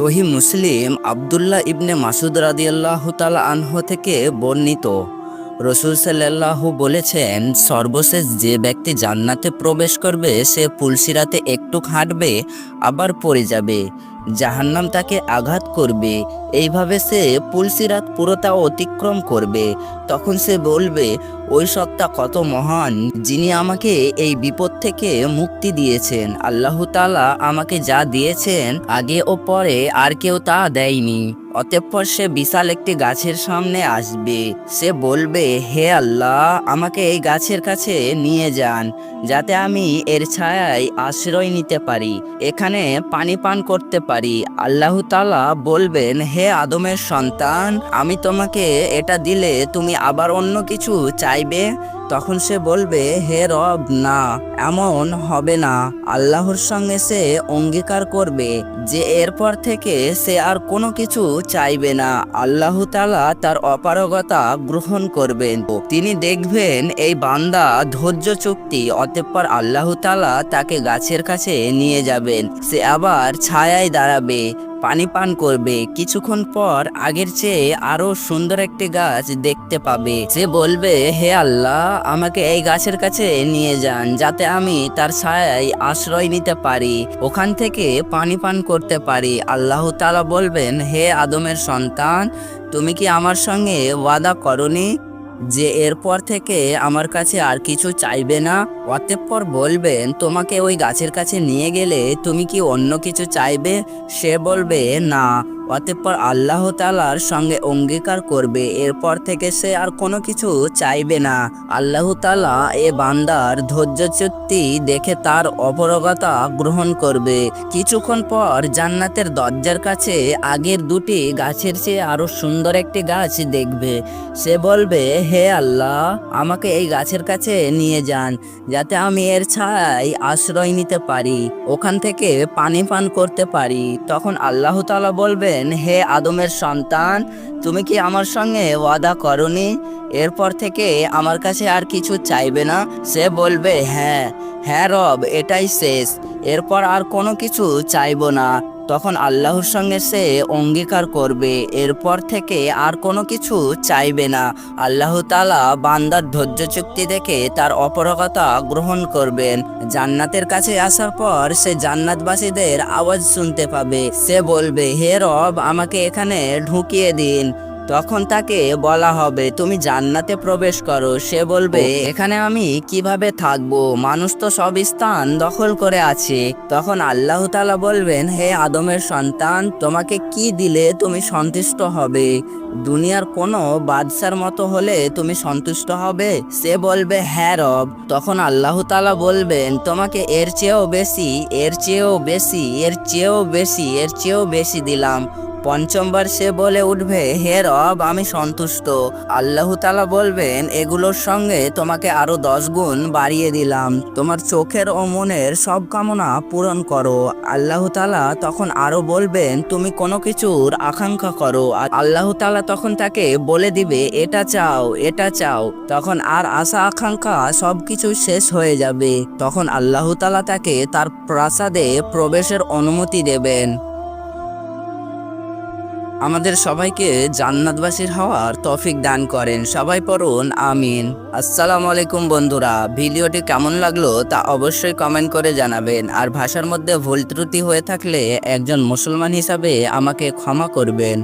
সহি মুসলিম আবদুল্লাহ ইবনে মাসুদ রাদিয়াল্লাহ তালা আনহ থেকে বর্ণিত। রসুল সাল্লাল্লাহু বলেছেন, সর্বশেষ যে ব্যক্তি জান্নাতে প্রবেশ করবে, সে পুলসিরাতে একটু হাঁটবে আবার পড়ে যাবে। জাহান্নাম তাকে আঘাত করবে। এইভাবে সে পুলসিরাত পুরোটা অতিক্রম করবে। তখন সে বলবে, ওই সত্তা কত মহান, যিনি আমাকে এই বিপদ থেকে মুক্তি দিয়েছেন। আল্লাহ তাআলা আমাকে যা দিয়েছেন, আগে ও পরে আর কেউ তা দেয়নি। অতঃপর সে বিশাল একটি গাছের সামনে আসবে। সে বলবে, হে আল্লাহ, আমাকে এই গাছের কাছে নিয়ে যান, যাতে আমি এর ছায়ায় আশ্রয় নিতে পারি, এখানে পানি পান করতে পারি। আল্লাহ তাআলা বলবেন, হে আদমের সন্তান, আমি তোমাকে এটা দিলে তুমি আবার অন্য কিছু চাইবে? তখন সে বলবে, হে রব, না, এমন হবে না। আল্লাহর সঙ্গে সে অঙ্গীকার করবে, যে এরপর থেকে সে আর কোনো কিছু চাইবে না। আল্লাহ তাআলা তার অপারগতা গ্রহণ করবেন। তিনি দেখবেন এই বান্দা ধৈর্য চুক্তি, অতঃপর আল্লাহ তাআলা তাকে গাছের কাছে নিয়ে যাবেন। সে আবার ছায়ায় দাঁড়াবে। পানি পান করবে। কিছুক্ষণ পর আগের চেয়ে আরও সুন্দর একটি গাছ দেখতে পাবে। সে বলবে, হে আল্লাহ, আমাকে এই গাছের কাছে নিয়ে যান, যাতে আমি তার ছায়ায় আশ্রয় নিতে পারি। ওখান থেকে পানি পান করতে পারি। আল্লাহ তাআলা বলবেন, হে আদমের সন্তান, তুমি কি আমার সঙ্গে ওয়াদা করনি? যে এরপর থেকে আমার কাছে আর কিছু চাইবে না। অতঃপর বলবেন, তোমাকে ওই গাছের কাছে নিয়ে গেলে তুমি কি অন্য কিছু চাইবে? সে বলবে, না। অতঃপর আল্লাহ তালার সঙ্গে অঙ্গীকার করবে, এরপর থেকে সে আর কোনো কিছু চাইবে না। আল্লাহ তালা এ বান্দার ধৈর্য চুক্তি দেখে তার অপরগতা গ্রহণ করবে। কিছুক্ষণ পর জান্নাতের দরজার কাছে আগের দুটি গাছের চেয়ে আরও সুন্দর একটি গাছ দেখবে। সে বলবে, হে আল্লাহ, আমাকে এই গাছের কাছে নিয়ে যান, যাতে আমি এর ছায়ায় আশ্রয় নিতে পারি, ওখান থেকে পানি পান করতে পারি। তখন আল্লাহ তাআলা বলবেন হে আদমের সন্তান, তুমি কি আমার সঙ্গে ওয়াদা করনি? এরপর থেকে আমার কাছে আর কিছু চাইবে না? সে বলবে হ্যাঁ হ্যাঁ রব, এটাই শেষ। এরপর আর কোনো কিছু চাইব না। তখন আল্লাহর সঙ্গে সে অঙ্গীকার করবে। এরপর থেকে আর কোনো কিছু চাইবে না। আল্লাহ তালা বান্দার ধৈর্য চুক্তি দেখে তার অপরগতা গ্রহণ করবেন। জান্নাতের কাছে আসার পর সে জান্নাতবাসীদের আওয়াজ শুনতে পাবে। সে বলবে, হে রব, আমাকে এখানে ঢুকিয়ে দিন। তখন তাকে বলা হবে তুমি জান্নাতে প্রবেশ করো। সে বলবে এখানে আমি কীভাবে থাকব? মানুষ তো সব স্থান দখল করে আছে। তখন আল্লাহ তাআলা বলবেন হে আদমের সন্তান তোমাকে কি দিলে তুমি সন্তুষ্ট হবে? দুনিয়ার কোনো বাদশার মতো হলে তুমি সন্তুষ্ট হবে? সে বলবে হ্যাঁ রব। তখন আল্লাহ তাআলা বলবেন তোমাকে এর চেয়েও বেশি এর চেয়েও বেশি এর চেয়েও বেশি এর চেয়েও বেশি দিলাম। পঞ্চমবার সে বলে উঠবে, হে রব, আমি সন্তুষ্ট। আল্লাহ তালা বলবেন, এগুলোর সঙ্গে তোমাকে আরও দশ গুণ বাড়িয়ে দিলাম। তোমার চোখের ও মনের সব কামনা পূরণ করো। আল্লাহ তালা তখন আরও বলবেন, তুমি কোনো কিছুর আকাঙ্ক্ষা করো। আর আল্লাহ তালা তখন তাকে বলে দিবে, এটা চাও এটা চাও। তখন আর আশা, আকাঙ্ক্ষা সব কিছু শেষ হয়ে যাবে। তখন আল্লাহ তালা তাকে তার প্রাসাদে প্রবেশের অনুমতি দেবেন। আমাদের সবাইকে জান্নাতবাসীর হওয়ার তফিক দান করেন। সবাই পড়ুন, আমিন। আসসালামু আলাইকুম বন্ধুরা, ভিডিওটি কেমন লাগল তা অবশ্যই কমেন্ট করে জানাবেন। আর ভাষার মধ্যে ভুল ত্রুটি হয়ে থাকলে একজন মুসলমান হিসাবে আমাকে ক্ষমা করবেন।